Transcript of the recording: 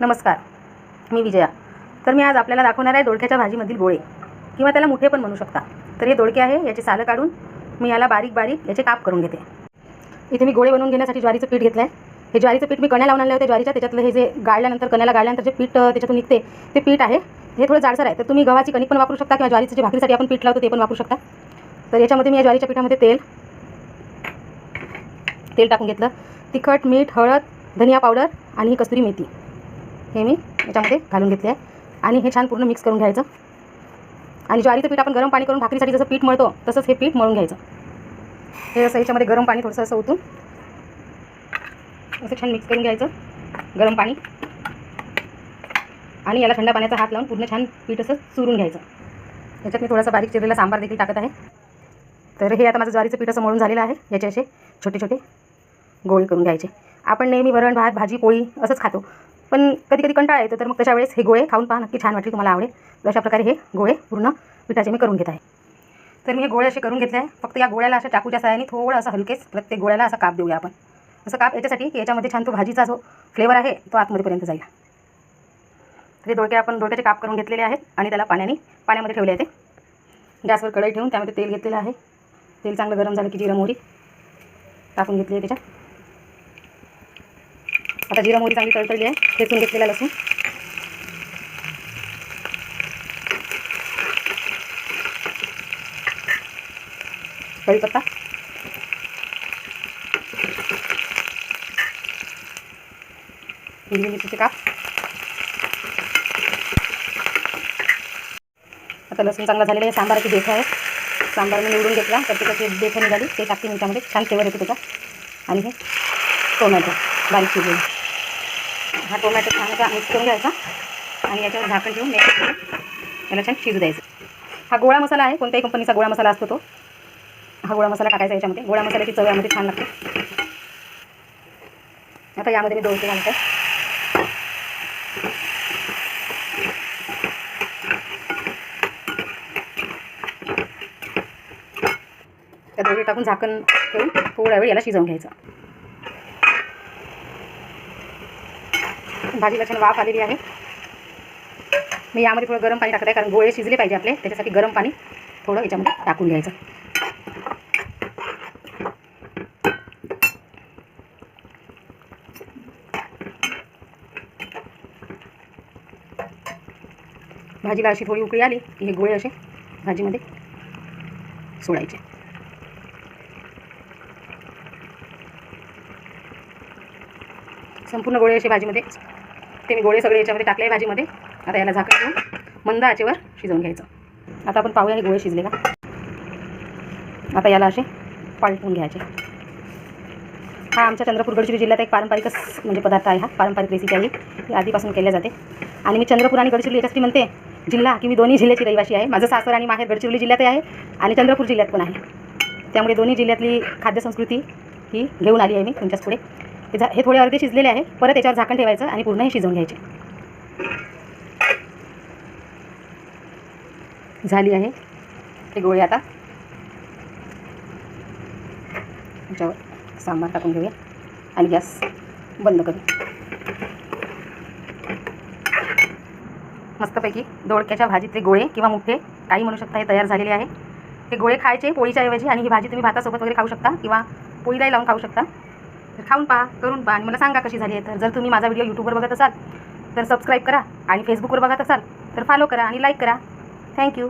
नमस्कार मी विजया. तर मी आज आपल्याला दाखवणार आहे दोडक्याच्या भाजीमधील गोळे. किंवा त्याला मुठे पण म्हणू शकता. तर हे दोडके आहे याचे सालं काढून मी याला बारीक बारीक याचे काप करून घेते. इथे मी गोळे बनवून घेण्यासाठी ज्वारीचं पीठ घेतलं आहे हे ज्वारीचं पीठ मी कण्या लावून आणले होते ज्वारीच्या त्याच्यातलं हे जे गाळल्यानंतर कण्याला गाळल्यानंतर जे पीठ त्याच्यातून निघते ते पीठ आहे. हे थोडं जाडसर आहे. तर तुम्ही गव्हाची कणिक पण वापरू शकता किंवा ज्वारीचं जे भाकरीसाठी आपण पीठ लावतो ते पण वापरू शकता. तर याच्यामध्ये मी या ज्वारीच्या पिठामध्ये तेल तेल टाकून घेतलं. तिखट मीठ हळद धनिया पावडर आणि ही मेथी. हे मी याच्यामध्ये घालून घेतले आहे. आणि हे छान पूर्ण मिक्स करून घ्यायचं. आणि ज्वारीचं पीठ आपण गरम पाणी करून भाकरीसाठी जसं पीठ मळतो तसंच हे पीठ मळून घ्यायचं. हे असं याच्यामध्ये गरम पाणी थोडंसं असं ओतून असं छान मिक्स करून घ्यायचं गरम पाणी. आणि याला थंड पाण्याचा हात लावून पूर्ण छान पीठ असं चुरून घ्यायचं. याच्यात मी थोडासा बारीक चिरलेला सांबार देखील टाकत आहे. तर हे आता माझं ज्वारीचं पीठ असं मळून झालेलं आहे. याचे असे छोटे छोटे गोळे करून घ्यायचे. आपण नेहमी वरण भात भाजी पोळी असंच खातो. पण कधी कधी कंटाळा येतो तर मग तशा वेळेस हे गोळे खाऊन पहा नक्की छान वाटली तुम्हाला आवडेल. तर अशा प्रकारे हे गोळे पूर्ण पिठाचे मी करून घेत आहे. तर मी हे गोळे असे करून घेतले आहे. फक्त या गोळ्याला अशा चाकूच्या साहाय्याने थोडं असं हलकेच प्रत्येक गोळ्याला असा काप देऊया आपण. असं काप याच्यासाठी की याच्यामध्ये छान तो भाजीचा जो फ्लेवर आहे तो आतमध्येपर्यंत जाईल. तर हे दोडके आपण दोडक्याचे काप करून घेतलेले आहेत आणि त्याला पाण्याने पाण्यामध्ये ठेवले आहे ते. गॅसवर कढई ठेवून त्यामध्ये तेल घेतलेलं आहे. तेल चांगलं गरम झालं की जिरं मोहरी टाकून घेतली आहे त्याच्यात. आता जिरा मोहरी चांगली तळतळली आहे. ठेचून घेतलेला लसूण. कढीपत्ता. हिरवी मिरचीचे काप. आता लसूण चांगला झालेला आहे. सांबाराची देठ आहे. सांबार मी निवडून घेतला. तर त्याची देठ निघाली. ते टाकते मी त्यामध्ये. छान फ्लेवर येतो त्याचा. आणि हे टोमॅटो. बारीक चिरलेला हा टोमॅटो छान असा मिक्स करून घ्यायचा. आणि याच्यावर झाकण ठेवून याला त्याला छान शिजू द्यायचं. हा गोळा मसाला आहे कोणत्याही कंपनीचा गोळा मसाला असतो तो. हा गोळा मसाला टाकायचा याच्यामध्ये. गोळा मसाल्याची चव यामध्ये छान लागते. आता यामध्ये मी दोडके घालते. त्या दोघे टाकून झाकण ठेवून थोडा वेळ याला शिजवून घ्यायचं. भाजीला छान वाफ आलेली आहे. मी यामध्ये थोडं गरम पाणी टाकत आहे कारण गोळे शिजले पाहिजे आपले. त्याच्यासाठी गरम पाणी थोडं याच्यामध्ये टाकून घ्यायचं. भाजीला अशी थोडी उकळी आली की हे गोळे असे भाजीमध्ये सोडायचे. संपूर्ण गोळे असे भाजीमध्ये ते मी गोळे सगळे याच्यामध्ये टाकले आहे भाजीमध्ये. आता याला झाकण घेऊन मंद आचेवर शिजवून घ्यायचं. आता आपण पाहूया हे गोळे शिजले का. आता याला असे पालटून घ्यायचे. हा आमच्या चंद्रपूर गडचिरोली जिल्ह्यात एक पारंपरिकच म्हणजे पदार्थ आहे हा. पारंपरिक रेसिपी आहे ही. आधीपासून केल्या जाते. आणि मी चंद्रपूर आणि गडचिरोली याच्यासाठी म्हणते जिल्हा की मी दोन्ही जिल्ह्याची रहिवासी आहे. माझं सासर आणि माहेर गडचिरोली जिल्ह्यात आहे आणि चंद्रपूर जिल्ह्यात पण आहे. त्यामुळे दोन्ही जिल्ह्यातली खाद्यसंस्कृती ही घेऊन आली आहे मी तुमच्याच पुढे. हे झा हे थोडे अर्धे शिजलेले आहे. परत याच्यावर झाकण ठेवायचं आणि पूर्ण हे शिजवून घ्यायचे. झाली आहे. हे गोळे आता. याच्यावर सांबार टाकून घेऊया. आणि गॅस बंद करू. मस्तपैकी दोडक्याच्या भाजीतले गोळे किंवा मुठे काही म्हणू शकता हे तयार झालेले आहे. हे गोळे खायचे पोळीच्या ऐवजी आणि ही भाजी तुम्ही भातासोबत वगैरे खाऊ शकता किंवा पोळीलाही लावून खाऊ शकता. तर खाऊन पहा करून पहा आणि मला सांगा कशी झाली आहे. तर जर तुम्ही माझा व्हिडिओ यूट्यूबवर बघत असाल तर सबस्क्राईब करा आणि फेसबुकवर बघत असाल तर फॉलो करा आणि लाईक करा. थँक्यू